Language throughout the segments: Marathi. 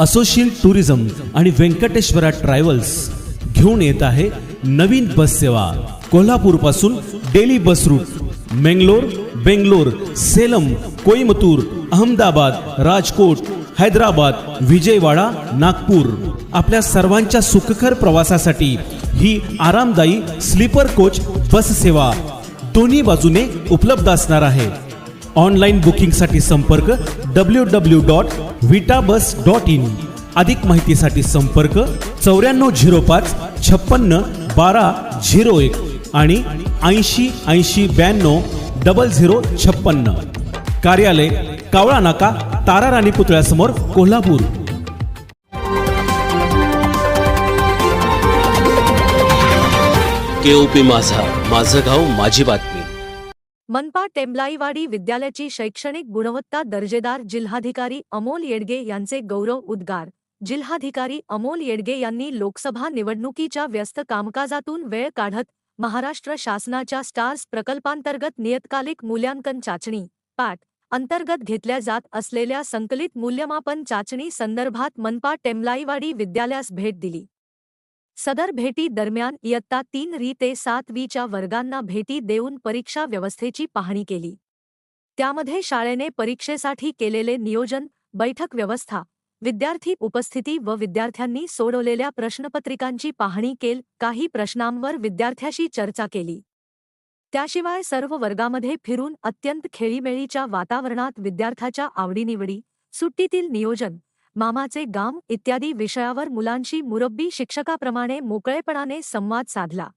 असोशिएट टुरिझम आणि व्यंकटेश्वरा ट्रॅव्हल्स घेऊन येत आहे नवीन बस सेवा. कोल्हापूरपासून daily bus route. Mangalore Bangalore Salem Coimbatore Ahmedabad Rajkot Hyderabad Vijayawada Nagpur. आपल्या सर्वांच्या सुखकर प्रवासासाठी ही आरामदायी स्लीपर कोच बस सेवा दोन्ही बाजूने उपलब्ध असणार आहे. ऑनलाईन बुकिंगसाठी संपर्क W W dot Vita bus dot in अधिक माहितीसाठी संपर्क चौऱ्याण्णव झिरो पाच छप्पन्न बारा झिरो एक आणि ऐंशी ऐंशी ब्याण्णव डबल झिरो छप्पन्न. कार्यालय कावळा नाका तारा राणी पुतळ्यासमोर कोल्हापूर. केओपी माझा माझं गाव माझी बातमी. मनपा टेंबलाईवाडी विद्यालयाची शैक्षणिक गुणवत्ता दर्जेदार जिल्हाधिकारी अमोल येडगे यांचे गौरव उद्गार. जिल्हाधिकारी अमोल येडगे यांनी लोकसभा निवडणुकीच्या व्यस्त कामकाजातून वेळ काढत महाराष्ट्र शासनाच्या स्टार्स प्रकल्पांतर्गत नियतकालिक मूल्यांकन चाचणी पाठ अंतर्गत घेतल्या जात असलेल्या संकलित मूल्यमापन चाचणी संदर्भात मनपा टेंबलाईवाडी विद्यालयास भेट दिली. सदर भेटी दरम्यान इयत्ता तीन री ते सात वीच्या वर्गांना भेटी देऊन परीक्षा व्यवस्थेची पाहणी केली. त्यामध्ये शाळेने परीक्षेसाठी केलेले नियोजन बैठक व्यवस्था विद्यार्थी उपस्थिती व विद्यार्थ्यांनी सोडवलेल्या प्रश्नपत्रिकांची पाहणी केल काही प्रश्नांवर विद्यार्थ्याशी चर्चा केली. त्याशिवाय सर्व वर्गामध्ये फिरून अत्यंत खेळीमेळीच्या वातावरणात विद्यार्थ्याच्या आवडीनिवडी सुट्टीतील नियोजन मामाचे गाम इत्यादी विषयावर मुलांशी मुरब्बी शिक्षकाप्रमाणे मोकळेपणाने संवाद साधला.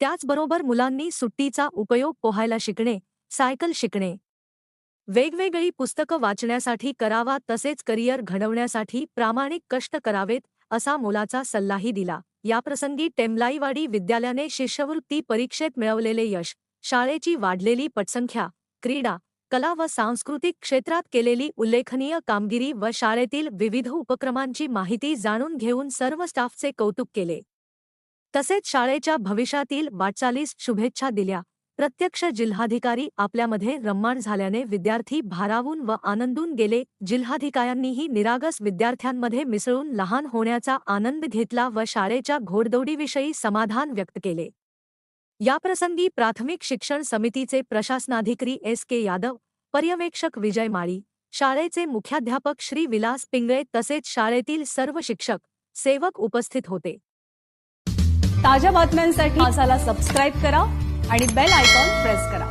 त्याचबरोबर मुलांनी सुट्टीचा उपयोग पोहायला शिकणे सायकल शिकणे. वेगवेगळी पुस्तकं वाचण्यासाठी करावा तसेच करिअर घडवण्यासाठी प्रामाणिक कष्ट करावेत असा मोलाचा सल्लाही दिला. याप्रसंगी टेमलाईवाडी विद्यालयाने शिष्यवृत्ती परीक्षेत मिळवलेले यश शाळेची वाढलेली पटसंख्या क्रीडा कला व सांस्कृतिक क्षेत्रात केलेली उल्लेखनीय कामगिरी व शाळेतील विविध उपक्रमांची माहिती जाणून घेऊन सर्व स्टाफचे कौतुक केले. तसेच शाळेच्या भविष्यातील वाटचालीस शुभेच्छा दिल्या. प्रत्यक्ष जिल्हाधिकारी आपल्यामध्ये रम्माण झाल्याने विद्यार्थी भारावून व आनंदून गेले. जिल्हाधिकाऱ्यांनीही निरागस विद्यार्थ्यांमध्ये मिसळून लहान होण्याचा आनंद घेतला व शाळेच्या घोडदौडीविषयी समाधान व्यक्त केले. याप्रसंगी प्राथमिक शिक्षण समितीचे प्रशासनाधिकारी एस के यादव पर्यवेक्षक विजय माळी शाळेचे मुख्याध्यापक श्री विलास पिंगळे तसेच शाळेतील सर्व शिक्षक सेवक उपस्थित होते. ताज्या बातम्यांसाठी मासाला सबस्क्राईब करा आणि बेल आयकॉन प्रेस करा.